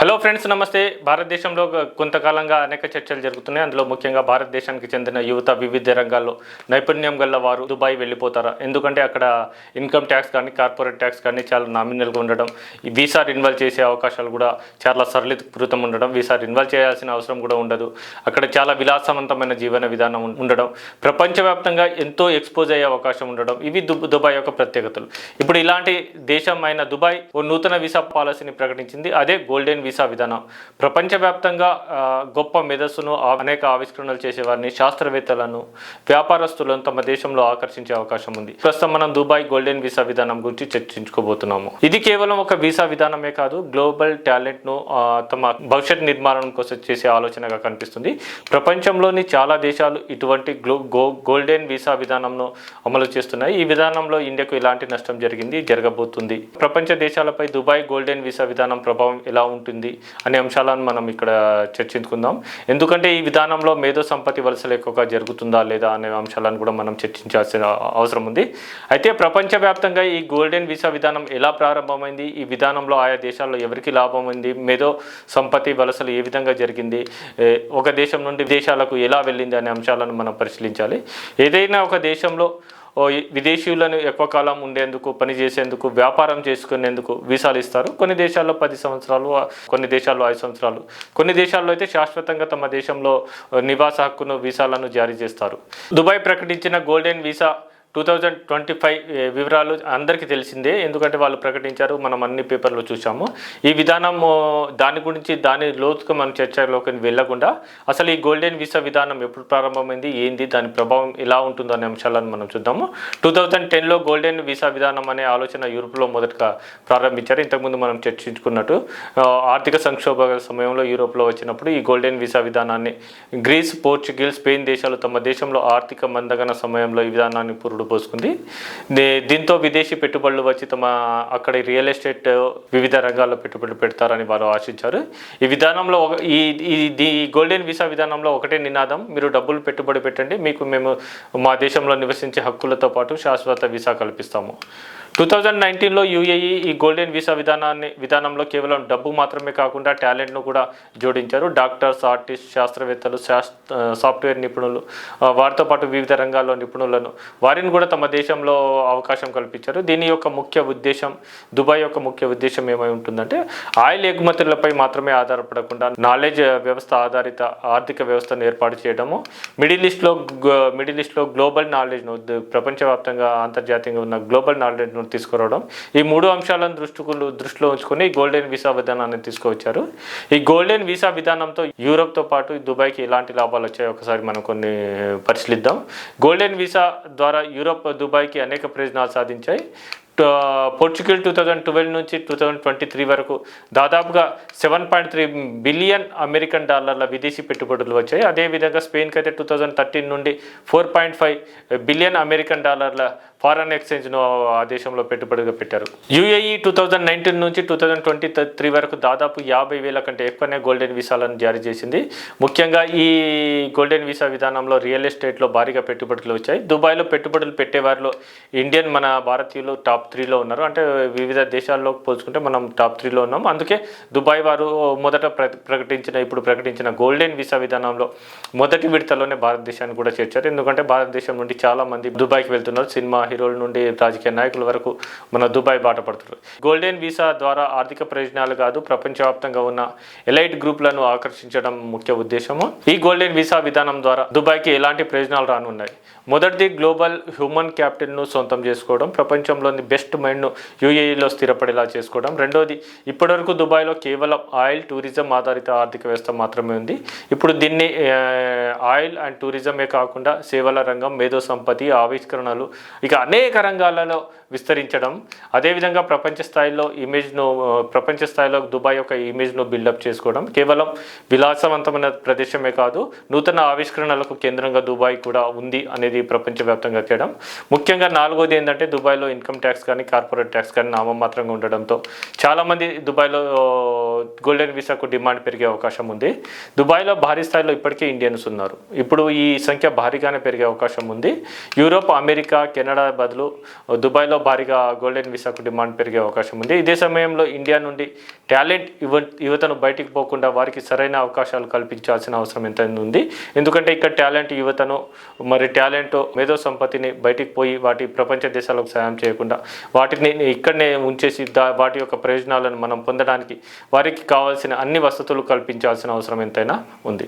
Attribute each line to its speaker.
Speaker 1: Hello friends నమస్తే. భారతదేశంలో కొంతకాలంగా అనేక చర్చలు జరుగుతున్నాయి. అందులో ముఖ్యంగా భారతదేశానికి చెందిన యువత వివిధ రంగాల్లో నైపుణ్యం గల వారు దుబాయ్ వెళ్ళిపోతారా? ఎందుకంటే అక్కడ ఇన్కమ్ ట్యాక్స్ కానీ కార్పొరేట్ ట్యాక్స్ కానీ చాలా నామినల్గా ఉండడం వీసా రిన్వాల్వ్ చేసే అవకాశాలు కూడా చాలా సరళీకృతం ఉండడం వీసా రిన్వాల్వ్ చేయాల్సిన అవసరం కూడా ఉండదు. అక్కడ చాలా విలాసవంతమైన జీవన విధానం ఉండడం ప్రపంచవ్యాప్తంగా ఎంతో ఎక్స్పోజ్ అయ్యే అవకాశం ఉండడం ఇవి దు దుబాయ్ యొక్క ప్రత్యేకతలు. ఇప్పుడు ఇలాంటి దేశం అయిన దుబాయ్ ఓ నూతన వీసా పాలసీని ప్రకటించింది. అదే గోల్డెన్ వీసా విధానం. ప్రపంచవ్యాప్తంగా గొప్ప మేధస్సును అనేక ఆవిష్కరణలు చేసేవారిని శాస్త్రవేత్తలను వ్యాపారస్తులను తమ దేశంలో ఆకర్షించే అవకాశం ఉంది. ప్రస్తుతం మనం దుబాయ్ గోల్డెన్ వీసా విధానం గురించి చర్చించుకోబోతున్నాము. ఇది కేవలం ఒక వీసా విధానమే కాదు గ్లోబల్ టాలెంట్ను తమ భవిష్యత్ నిర్మాణం కోసం చేసే ఆలోచనగా కనిపిస్తుంది. ప్రపంచంలోని చాలా దేశాలు ఇటువంటి గ్లో గో గోల్డెన్ వీసా విధానంను అమలు చేస్తున్నాయి. ఈ విధానంలో ఇండియాకు ఎలాంటి నష్టం జరిగింది జరగబోతుంది? ప్రపంచ దేశాలపై దుబాయ్ గోల్డెన్ వీసా విధానం ప్రభావం ఎలా ఉంటుంది? అనే అంశాలను మనం ఇక్కడ చర్చించుకుందాం. ఎందుకంటే ఈ విధానంలో మేధో సంపత్తి వలసలు ఎక్కువగా జరుగుతుందా లేదా అనే అంశాలను కూడా మనం చర్చించాల్సిన అవసరం ఉంది. అయితే ప్రపంచవ్యాప్తంగా ఈ గోల్డెన్ వీసా విధానం ఎలా ప్రారంభమైంది? ఈ విధానంలో ఆయా దేశాల్లో ఎవరికి లాభం ఉంది? మేధో సంపత్తి వలసలు ఏ విధంగా జరిగింది? ఒక దేశం నుండి దేశాలకు ఎలా వెళ్ళింది అనే అంశాలను మనం పరిశీలించాలి. ఏదైనా ఒక దేశంలో విదేశీయులను ఎక్కువ కాలం ఉండేందుకు పనిచేసేందుకు వ్యాపారం చేసుకునేందుకు వీసాలు ఇస్తారు. కొన్ని దేశాల్లో పది సంవత్సరాలు కొన్ని దేశాల్లో ఐదు సంవత్సరాలు. కొన్ని దేశాల్లో అయితే శాశ్వతంగా తమ దేశంలో నివాస హక్కును వీసాలను జారీ చేస్తారు. దుబాయ్ ప్రకటించిన golden visa two thousand twenty five వివరాలు అందరికీ తెలిసిందే. ఎందుకంటే వాళ్ళు ప్రకటించారు మనం అన్ని పేపర్లో చూసాము ఈ విధానం దాని గురించి దాని లోతుగా మనం చర్చలోకి వెళ్ళకుండా అసలు ఈ గోల్డెన్ వీసా విధానం ఎప్పుడు ప్రారంభమైంది ఏంది దాని ప్రభావం ఎలా ఉంటుందో అనే అంశాలను మనం చూద్దాము. టూ థౌజండ్ టెన్లో గోల్డెన్ వీసా విధానం అనే ఆలోచన యూరోప్లో మొదటగా ప్రారంభించారు. ఇంతకుముందు మనం చర్చించుకున్నట్టు ఆర్థిక సంక్షోభ సమయంలో యూరోప్లో వచ్చినప్పుడు ఈ గోల్డెన్ వీసా విధానాన్ని గ్రీస్ పోర్చుగల్ స్పెయిన్ దేశాలు తమ దేశంలో ఆర్థిక మందగన సమయంలో ఈ విధానాన్ని పురుడు పోసుకుంది. దే- దీంతో విదేశీ పెట్టుబడులు వచ్చి తమ అక్కడ రియల్ ఎస్టేట్ వివిధ రంగాల్లో పెట్టుబడులు పెడతారని వారు ఆశించారు. ఈ విధానంలో ఒక- ఈ ఈ గోల్డెన్ వీసా విధానంలో ఒకటే నినాదం. మీరు డబ్బులు పెట్టుబడి పెట్టండి. మీకు మేము మా దేశంలో నివసించే హక్కులతో పాటు శాశ్వత వీసా కల్పిస్తాము. టూ థౌజండ్ నైన్టీన్లో యూఏఈ ఈ గోల్డెన్ వీసా విధానాన్ని విధానంలో కేవలం డబ్బు మాత్రమే కాకుండా టాలెంట్ను కూడా జోడించారు. డాక్టర్స్ ఆర్టిస్ట్ శాస్త్రవేత్తలు శాస్త్ర సాఫ్ట్వేర్ నిపుణులు వారితో పాటు వివిధ రంగాల్లో నిపుణులను వారిని కూడా తమ దేశంలో అవకాశం కల్పించారు. దీని యొక్క ముఖ్య ఉద్దేశం దుబాయ్ యొక్క ముఖ్య ఉద్దేశం ఏమై ఉంటుందంటే ఆయిల్ ఎగుమతులపై మాత్రమే ఆధారపడకుండా నాలెడ్జ్ వ్యవస్థ ఆధారిత ఆర్థిక వ్యవస్థను ఏర్పాటు చేయడము మిడిల్ ఈస్ట్లో మిడిల్ ఈస్ట్లో గ్లోబల్ నాలెడ్జ్ను ప్రపంచవ్యాప్తంగా అంతర్జాతీయంగా ఉన్న గ్లోబల్ నాలెడ్జ్ను తీసుకురావడం. ఈ మూడు అంశాలను దృష్టికులు దృష్టిలో ఉంచుకొని గోల్డెన్ వీసా విధానాన్ని తీసుకువచ్చారు. ఈ గోల్డెన్ వీసా విధానంతో యూరోప్తో పాటు ఈ దుబాయ్కి ఎలాంటి లాభాలు వచ్చాయో ఒకసారి మనం కొన్ని పరిశీలిద్దాం. గోల్డెన్ వీసా ద్వారా యూరోప్ దుబాయ్కి అనేక ప్రయోజనాలు సాధించాయి. పోర్చుగల్ టూ థౌజండ్ ట్వెల్వ్ నుంచి టూ థౌజండ్ ట్వంటీ త్రీ వరకు దాదాపుగా seven point three billion American డాలర్ల విదేశీ పెట్టుబడులు వచ్చాయి. అదేవిధంగా స్పెయిన్కి అయితే టూ థౌజండ్ థర్టీన్ నుండి four point five billion American డాలర్ల ఫారెన్ ఎక్స్చేంజ్ను ఆ దేశంలో పెట్టుబడిగా పెట్టారు. యూఏఈ టూ థౌజండ్ నైన్టీన్ నుంచి టూ థౌజండ్ ట్వంటీ త్రీ వరకు దాదాపు యాభై వేల కంటే ఎక్కువనే గోల్డెన్ వీసాలను జారీ చేసింది. ముఖ్యంగా ఈ గోల్డెన్ వీసా విధానంలో రియల్ ఎస్టేట్లో భారీగా పెట్టుబడులు వచ్చాయి. దుబాయ్లో పెట్టుబడులు పెట్టేవారిలో ఇండియన్ మన భారతీయులు టాప్ త్రీలో ఉన్నారు. అంటే వివిధ దేశాల్లో పోల్చుకుంటే మనం టాప్ త్రీలో ఉన్నాం. అందుకే దుబాయ్ వారు మొదట ప్ర- ప్రకటించిన ఇప్పుడు ప్రకటించిన గోల్డెన్ వీసా విధానంలో మొదటి విడతలోనే భారతదేశాన్ని కూడా చేర్చారు. ఎందుకంటే భారతదేశం నుండి చాలా మంది దుబాయ్కి వెళ్తున్నారు. సినిమా హీరోల నుండి రాజకీయ నాయకుల వరకు మన దుబాయ్ బాట పడుతున్నారు. గోల్డెన్ వీసా ద్వారా ఆర్థిక ప్రయోజనాలు కాదు ప్రపంచవ్యాప్తంగా ఉన్న ఎలైట్ గ్రూప్లను ఆకర్షించడం ముఖ్య ఉద్దేశము. ఈ గోల్డెన్ వీసా విధానం ద్వారా దుబాయ్కి ఎలాంటి ప్రయోజనాలు రానున్నాయి? మొదటిది గ్లోబల్ హ్యూమన్ క్యాపిటల్ను సొంతం చేసుకోవడం ప్రపంచంలోని బెస్ట్ మైండ్ను యూఏఈలో స్థిరపడేలా చేసుకోవడం. రెండోది ఇప్పటివరకు దుబాయ్లో కేవలం ఆయిల్ టూరిజం ఆధారిత ఆర్థిక వ్యవస్థ మాత్రమే ఉంది. ఇప్పుడు దీన్ని ఆయిల్ అండ్ టూరిజమే కాకుండా సేవల రంగం మేధో సంపత్తి ఆవిష్కరణలు ఇక అనేక రంగాలలో విస్తరించడం. అదేవిధంగా ప్రపంచ స్థాయిలో ఇమేజ్ను ప్రపంచ స్థాయిలో దుబాయ్ యొక్క ఇమేజ్ను బిల్డప్ చేసుకోవడం. కేవలం విలాసవంతమైన ప్రదేశమే కాదు నూతన ఆవిష్కరణలకు కేంద్రంగా దుబాయ్ కూడా ఉంది అనేది ప్రపంచవ్యాప్తంగా చేయడం ముఖ్యంగా నాలుగోది ఏంటంటే దుబాయ్లో ఇన్కమ్ ట్యాక్స్ కానీ కార్పొరేట్ ట్యాక్స్ కానీ నామమాత్రంగా ఉండడంతో చాలామంది దుబాయ్లో గోల్డెన్ వీసాకు డిమాండ్ పెరిగే అవకాశం ఉంది. దుబాయ్లో భారీ స్థాయిలో ఇప్పటికే ఇండియన్స్ ఉన్నారు. ఇప్పుడు ఈ సంఖ్య భారీగానే పెరిగే అవకాశం ఉంది. యూరోప్ అమెరికా కెనడా బదులు దుబాయ్లో భారీగా గోల్డెన్ వీసాకు డిమాండ్ పెరిగే అవకాశం ఉంది. ఇదే సమయంలో ఇండియా నుండి టాలెంట్ యువ యువతను బయటికి పోకుండా వారికి సరైన అవకాశాలు కల్పించాల్సిన అవసరం ఎంత ఉంది. ఎందుకంటే ఇక్కడ టాలెంట్ యువతను మరి టాలెంట్ మేధో సంపత్తిని బయటికి పోయి వాటి ప్రపంచ దేశాలకు సాయం చేయకుండా వాటిని ఇక్కడనే ఉంచేసి దా వాటి యొక్క ప్రయోజనాలను మనం పొందడానికి వారి వారికి కావాల్సిన అన్ని వసతులు కల్పించాల్సిన అవసరం ఎంతైనా ఉంది.